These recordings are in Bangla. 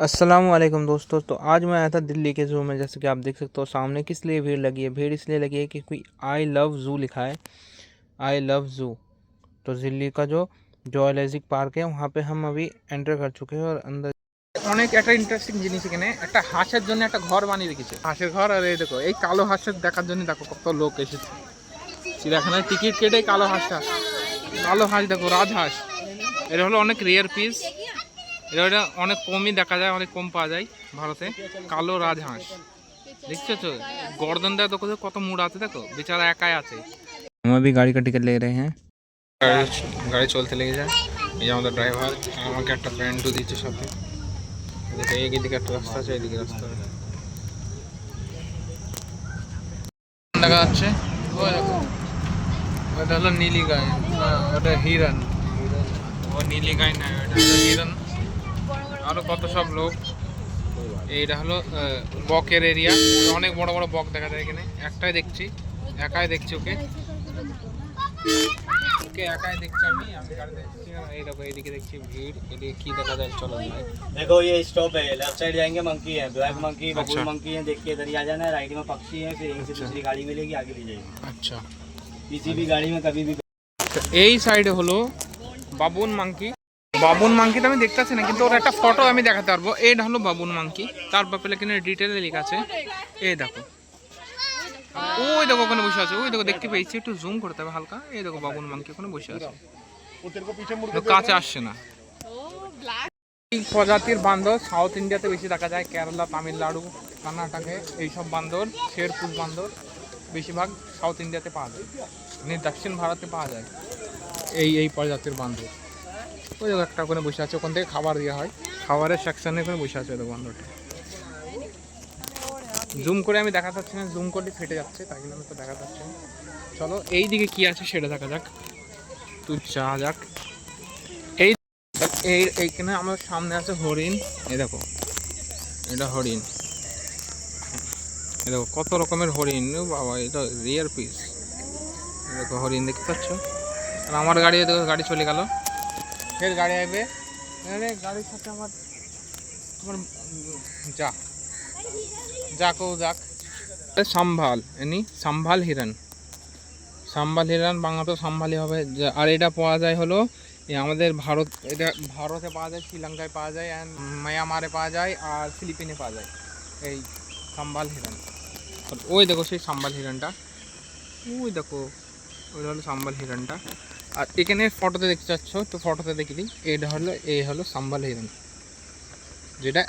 अस्सलाम वालेकुम दोस्तों तो आज मैं आया था दिल्ली के ज़ू में जैसे कि आप देख सकते हो सामने किस लिए भीड़ लगी है भीड़ इसलिए लगी है कि कोई आई लव ज़ू लिखा है आई लव ज़ू तो दिल्ली का जो जोलॉजिक पार्क है वहाँ पे हम अभी एंटर कर चुके हैं और अंदर অনেক একটা ইন্টারেস্টিং জিনিস এখানে একটা হাঁসের জন্য একটা ঘর বানিয়ে রেখেছে হাঁসের ঘর আর এই দেখো এই কালো হাঁসের দেখার জন্য দেখো কত লোক এসেছে চিড়িয়াখানায় টিকিট কেটে কালো হাঁসটা কালো হাঁস দেখো রাজহাঁস এটা হলো অনেক রেয়ার পিস এটা এটা অনেক কমই দেখা যায় অনেক কম পাওয়া যায় ভারতে কালো রাজহাঁস দেখছো তো গর্দনটা দেখো তো কত মুড় আছে দেখো বেচারা একাই আছে हम अभी गाड़ी का टिकट ले रहे हैं গাড়ি গাড়ি চলতে লেগে যায় এই যে আমাদের ড্রাইভার আমাকে একটা ব্যান্ডও দিচ্ছে সাথে দেখো এইদিকে একটা রাস্তা আছে এইদিকে রাস্তা আছে দেখা যাচ্ছে ওই দেখো ওটা হলো নীলি গাই না ওটা হিরন ও নীলি গাই না ওটা হলো হিরন আরো কত সব লোক এইটা হলো আহ, বকের এরিয়া অনেক বড় বড় বক দেখা যায় এখানে একটাই দেখছি একাই দেখছি ওকে ওকে একাই দেখছি আমি আমি গাড়ি দেখছি আর এই দেখো এইদিকে দেখছি ভিড় এদিকে কি দেখা যায় চলো যাই। देखो ये स्टॉप है लेफ्ट साइड जाएंगे मंकी है ब्लैक मंकी बबूल अच्छा। मंकी है देख के इधर ही आ जाना है राइट में पक्षी है फिर यहीं से अच्छा। दूसरी गाड़ी मिलेगी आगे ले जाएगी আচ্ছা किसी भी गाड़ी में कभी भी তো এই সাইডে হলো বাবুন মাংকি বাবুন মাংকিটা আমি দেখতে পাচ্ছি না, কিন্তু ওর একটা ফটো আমি দেখাতে পারব। এইটা হলো বাবুন মাংকি। তার ব্যাপারে কিন্তু ডিটেলে লেখা আছে। এই দেখো। ওই দেখো, ওখানে বসে আছে। ওই দেখো, দেখতে পেয়েছি। একটু জুম করতে হবে হালকা। এই দেখো, বাবুন মাংকি ওখানে বসে আছে। তো কাছে আসছে না। এই প্রজাতির বান্দর সাউথ ইন্ডিয়াতে বেশি দেখা যায়। কেরালা, তামিলনাড়ু, কর্ণাটকে এইসব বান্দর, শেরপুর বান্দর বেশিরভাগ সাউথ ইন্ডিয়াতে পাওয়া যায়। মানে দক্ষিণ ভারতে পাওয়া যায়। এই এই প্রজাতির বান্দর। ওই একটা ওখানে বসে আছে, ওখান থেকে খাবার দেওয়া হয়। খাবারের সেকশনে ওখানে বসে আছে দেখো বান্দরটা জুম করে আমি দেখা যাচ্ছে না জুম করলে ফেটে যাচ্ছে, তাই জন্য তো দেখা যাচ্ছে না। চলো এই দিকে কি আছে সেটা দেখা যাক। তুই যা যাক। এই এই এইখানে আমার সামনে আছে হরিণ। এই দেখো, এটা হরিণ। এই দেখো, কত রকমের হরিণ বাবা, এটা রিয়ার পিস দেখো, হরিণ দেখতে পাচ্ছ? আর আমার গাড়ি দেখো, গাড়ি চলে গেল। ফের গাড়ি আসবে আরে গাড়ির সাথে আমার তোমার যা। যাকো। যাক সাম্ভাল এনি সাম্ভাল হিরণ। সাম্ভাল হিরণ বাংলাতেও সাম্ভালই হবে। আর এটা পাওয়া যায় হলো আমাদের ভারত এটা ভারতে পাওয়া যায় শ্রীলঙ্কায় পাওয়া যায় অ্যান্ড মায়ামারে পাওয়া যায় আর ফিলিপিনে পাওয়া যায় এই সাম্বাল হিরণ। ওই দেখো সেই সাম্বাল হিরণটা। ওই দেখো ওই হলো সাম্বাল হিরণটা। আর এখানে ফটোতে দেখতে পাচ্ছ তো ফটোতে দেখি দিই এটা হলো এই হলো সাম্বাল হিরণ যেটা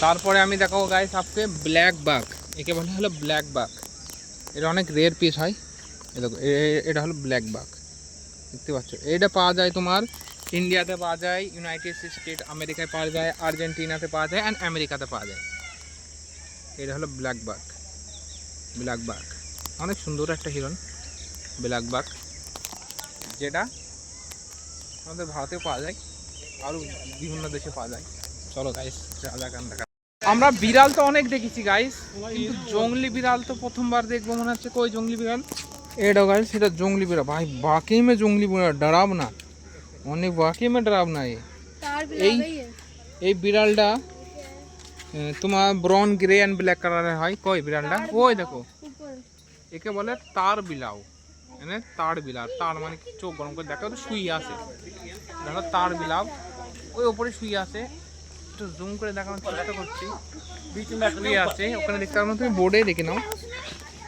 তারপরে আমি দেখাবো গাইস আপকে ব্ল্যাক বাঘ একে বলে হলো ব্ল্যাক বাঘ এটা অনেক রেয়ার পিস হয়। এ দেখো, এ- এ- এটা হলো ব্ল্যাক বাঘ দেখতে পাচ্ছ? এটা পাওয়া যায় তোমার ইন্ডিয়াতে পাওয়া যায় ইউনাইটেড স্টেট আমেরিকায় পাওয়া যায়, আর্জেন্টিনাতে পাওয়া যায় অ্যান্ড আমেরিকাতে পাওয়া যায়। এটা হলো ব্ল্যাক বাঘ ব্ল্যাক বাঘ অনেক সুন্দর একটা হিরণ। ব্ল্যাক বাঘ যেটা আমাদের ভারতেও পাওয়া যায় আরও বিভিন্ন দেশে পাওয়া যায়। চলো গাইস যা আমরা বিড়াল তো অনেক দেখেছি গাইস কিন্তু জঙ্গলি বিড়াল তো প্রথমবার দেখব মনে হচ্ছে। কই জঙ্গলি বিড়াল? এটা গাইস সেটা জঙ্গলি বিড়াল। ভাই বাকি মে জঙ্গলি বিড়াল ডরাব না। অনেক বাকি মে ডরাব না এই এই বিড়ালটা তোমার ব্রাউন গ্রে অ্যান্ড ব্ল্যাক কালারের হয়। কই বিড়ালটা? ওই দেখো। একে বলে তার বিলাও। মানে তার বিলাপ তার মানে চোখ গরম করে দেখো তো শুয়ে আছে। দেখো তার বিলাপ ওই ওপরে শুয়ে আছে। একটু জুম করে দেখানোর চেষ্টা করছি। শুয়ে আছে ওখানে দেখতে পারো তুমি বোর্ডে দেখে নাও।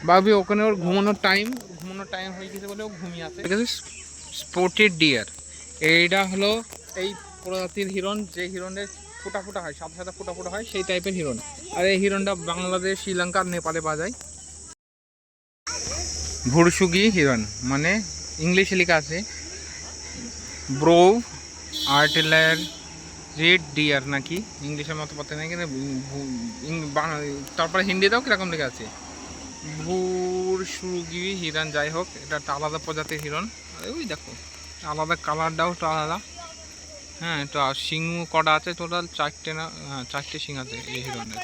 ভাবি ওখানে ওর ঘুমানোর টাইম ঘুমানোর টাইম হয়ে গেছে বলে ও ঘুমিয়ে আছে। ঠিক আছে স্পোর্টেড ডিয়ার এইটা হলো এই প্রজাতির হিরণ যে হিরণের ফোটা ফোটা হয় সাদা সাদা ফোটা ফোটা হয় সেই টাইপের হিরণ। আর এই হিরণটা বাংলাদেশ শ্রীলঙ্কা আর নেপালে পাওয়া যায়। ভুরসুগি হিরণ মানে ইংলিশে লেখা আছে, ব্রো, আর্টিলার, রেড ডিয়ার নাকি, ইংলিশের মতো পথে নাকি তারপরে হিন্দিতেও কীরকম লেখা আছে? ভুরসুগি হিরণ, যাই হোক, এটা একটা আলাদা প্রজাতির হিরণ। ওই দেখো, আলাদা কালারটাও একটু আলাদা। হ্যাঁ এটা শিং কটা আছে টোটাল চারটে না হ্যাঁ চারটে শিং আছে এই হিরণের।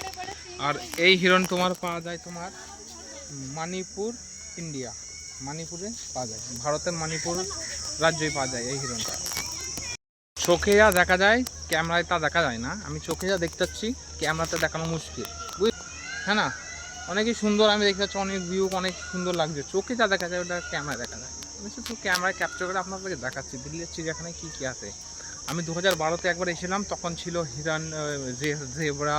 আর এই হিরণ তোমার পাওয়া যায় তোমার মানিপুর ইন্ডিয়া মণিপুরে পাওয়া যায়। ভারতের মণিপুর রাজ্যই পাওয়া যায় এই হিরণটা চোখে যা দেখা যায়, ক্যামেরায় তা দেখা যায় না। আমি চোখে যা দেখতে পাচ্ছি ক্যামেরাতে দেখানো মুশকিল। বুঝ হ্যাঁ না? অনেকই সুন্দর আমি দেখতে পাচ্ছি, অনেক ভিউ অনেক সুন্দর লাগছে। চোখে যা দেখা যায়, ওটা ক্যামেরায় দেখা যায়। আমি শুধু ক্যামেরায় ক্যাপচার করে আপনাদেরকে দেখাচ্ছি। দিল্লির চিড়িয়াখানায় কী কী আছে? আমি দু হাজার বারোতে একবার এসেছিলাম, তখন ছিল হিরান জেবরা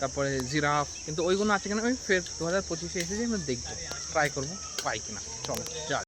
তারপরে জিরাফ, কিন্তু ওইগুলো আছে কিনা, ওই ফের দু হাজার পঁচিশে এসেছি আমি দেখব ট্রাই করব, পাই কিনা। চলো যা